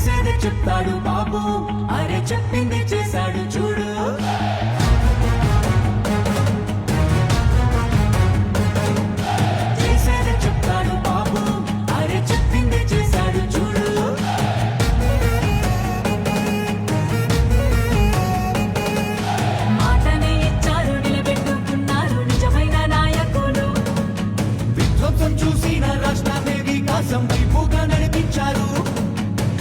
చేసేది చెప్తాడు బాబు. అరే చెప్పింది చేశాడు చూడు. చేసేది చెప్తాడు బాబు. అరే చెప్పింది చేశాడు చూడు. మాటనే ఇచ్చారు నిలబెట్టుకున్నారు నిజమైన నాయకులు. విధ్వంసం చూసిన రాష్ట్రాన్ని వికాసం వైపుగా నడిపించారు.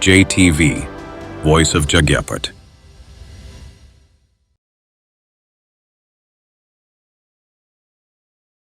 JTV, Voice of Jagyapat.